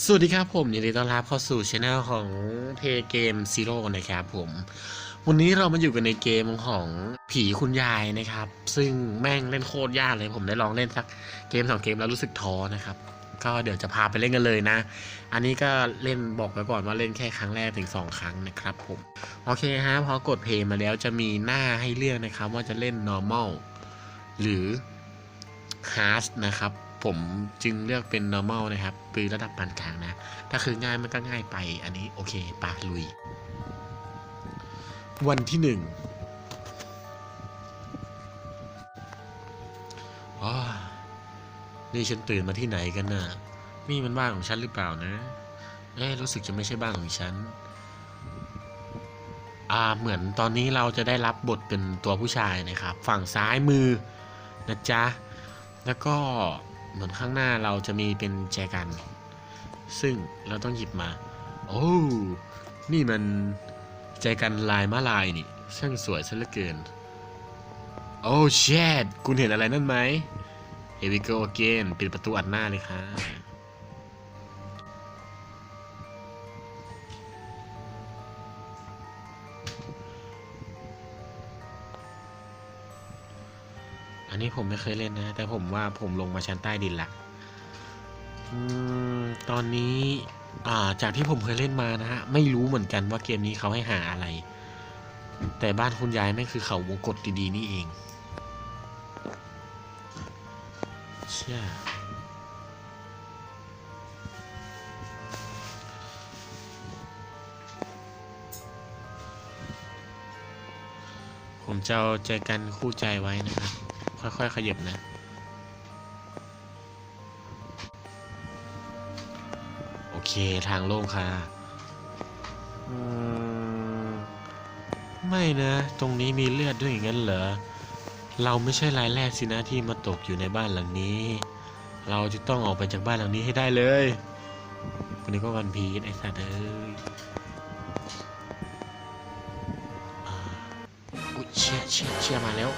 สวัสดีครับผมยินดีต้อนรับเข้าสู่ช anel ของเพย์เกมซีโร่นะครับผม วันนี้เรามาอยู่กันในเกมของผีคุณยายนะครับ ซึ่งแม่งเล่นโคตรยากเลยผมได้ลองเล่นสักเกมสองเกมแล้วรู้สึกท้อนะครับ ก็เดี๋ยวจะพาไปเล่นกันเลยนะ อันนี้ก็เล่นบอกไว้ก่อนว่าเล่นแค่ครั้งแรกถึง 2 ครั้งนะครับผม โอเคฮะพอกดเพย์มาแล้วจะมีหน้าให้เลือกนะครับ ว่าจะเล่น normal หรือ hard นะครับ ผมจึงเลือกเป็น normal นะครับคือระดับปานกลางนะ ถ้าคือง่ายมันก็ง่ายไป อันนี้โอเคปะลุย วันที่หนึ่งอ๋อนี่ฉันตื่นมาที่ไหนกันน่ะ นี่มันบ้านของฉันหรือเปล่านะ เอ๊ะรู้สึกจะไม่ใช่บ้านของฉัน อ่า เหมือนตอนนี้เราจะได้รับบทเป็นตัวผู้ชายนะครับ ฝั่งซ้ายมือนะจ๊ะ แล้วก็ เหมือนข้างหน้าเราจะมีเป็นแจกัน ซึ่งเราต้องหยิบมา โอ้ นี่มันแจกันลายมะลายนี่ช่างสวยซะเหลือเกิน โอ้เชดคุณเห็นอะไรนั่นไหม Here we go again ปิดประตูอัดหน้าเลยค่ะ อันนี้ผมไม่เคยเล่นนะ แต่ผมว่าผมลงมาชั้นใต้ดินละอตอนนี้จากที่ผมเคยเล่นมานะฮะ ไม่รู้เหมือนกันว่าเกมนี้เขาให้หาอะไร แต่บ้านคุณยายแม่งคือเขาวงกตดีๆนี่เอง เชื่อผมจะเอาใจกันคู่ใจไว้นะครับ ค่อยๆขยับนะโอเคทางโล่งค่ะไม่นะ ตรงนี้มีเลือดด้วยอย่างนั้นเหรอ เราไม่ใช่รายแรกสินะที่มาตกอยู่ในบ้านหลังนี้ เราจะต้องออกไปจากบ้านหลังนี้ให้ได้เลยคนนี้ก็วันพีชไอ้สัตว์เอ้ยอ่าอุ๊ยเชี่ยเชี่ยเชี่ยมาแล้ว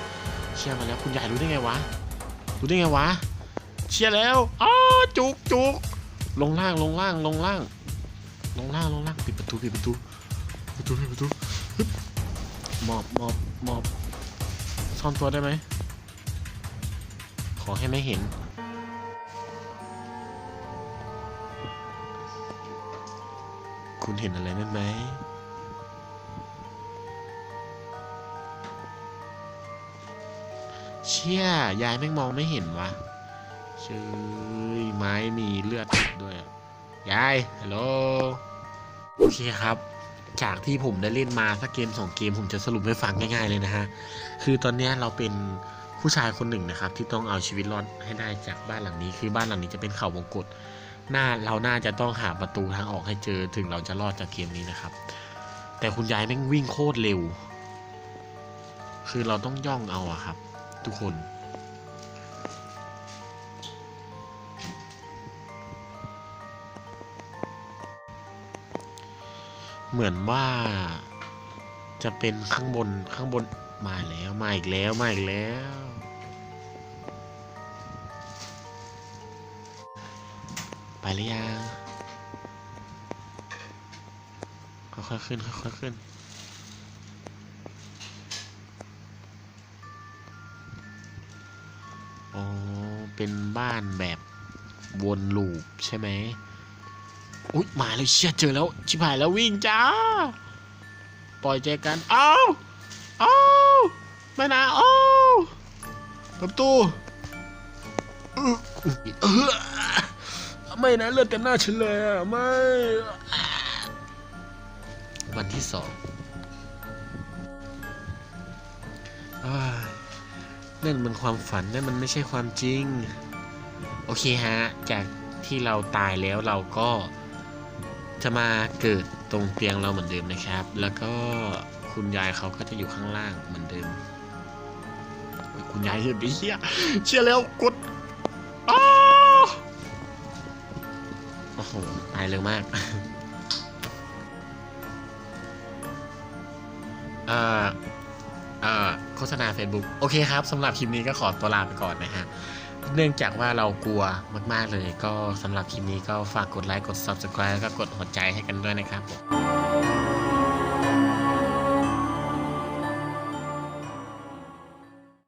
เชี่ยมาแล้วคุณยายรู้ได้ไงวะ รู้ได้ไงวะ เชี่ยแล้วอ้าจุกจุกลงล่างลงล่างลงล่าง ลงล่างลงล่างปิดประตูปิดประตูปิดประตูปิดประตูหมอบหมอบหมอบซ่อนตัวได้ไหมขอให้ไม่เห็นคุณเห็นอะไรนั่นไหม เชี่ยยายแม่งมองไม่เห็นวะเชื่อไม้มีเลือดติดด้วยอะยายฮัลโหลโอเคครับจากที่ผมได้เล่นมาสักเกมสองเกมผมจะสรุปให้ฟังง่ายๆเลยนะฮะ คือตอนนี้เราเป็นผู้ชายคนหนึ่งนะครับ ที่ต้องเอาชีวิตรอดให้ได้จากบ้านหลังนี้ คือบ้านหลังนี้จะเป็นเขาวงกตหน้าเราน่าจะต้องหาประตูทางออกให้เจอถึงเราจะรอดจากเกมนี้นะครับ แต่คุณยายแม่งวิ่งโคตรเร็ว คือเราต้องย่องเอาอะครับ ทุกคน เหมือนว่า จะเป็นข้างบนข้างบนมาแล้วมาอีกแล้วมาอีกแล้วไปหรือยังค่อยๆขึ้นค่อยๆขึ้น อ๋อ เป็นบ้านแบบวนลูปใช่ไหมอุ๊ยมาเลยเชี่ยเจอแล้ว ชิบหายแล้ววิ่งจ้า ปล่อยใจกันเอาเอาไม่นะเอาประตูเออไม่นะเลือดเต็มหน้าฉันเลยอะไม่ วันที่สองอ้า นั่นมันความฝันนั่นมันไม่ใช่ความจริง โอเคฮะ จากที่เราตายแล้วเราก็จะมาเกิดตรงเตียงเราเหมือนเดิมนะครับ แล้วก็คุณยายเขาก็จะอยู่ข้างล่างเหมือนเดิม คุณยายเห็นไปเชี่ยเชี่ยแล้วกดอ้าวโอ้โหตายเร็วมากเอ่อเอ่อ โฆษณา Facebook โอเคครับสำหรับคลิปนี้ก็ขอตัวลาไปก่อนนะฮะเนื่องจากว่าเรากลัวมากๆเลย ก็สำหรับคลิปนี้ก็ฝากกดไลค์กด subscribe แล้วก็กดหัวใจให้กันด้วยนะครับผม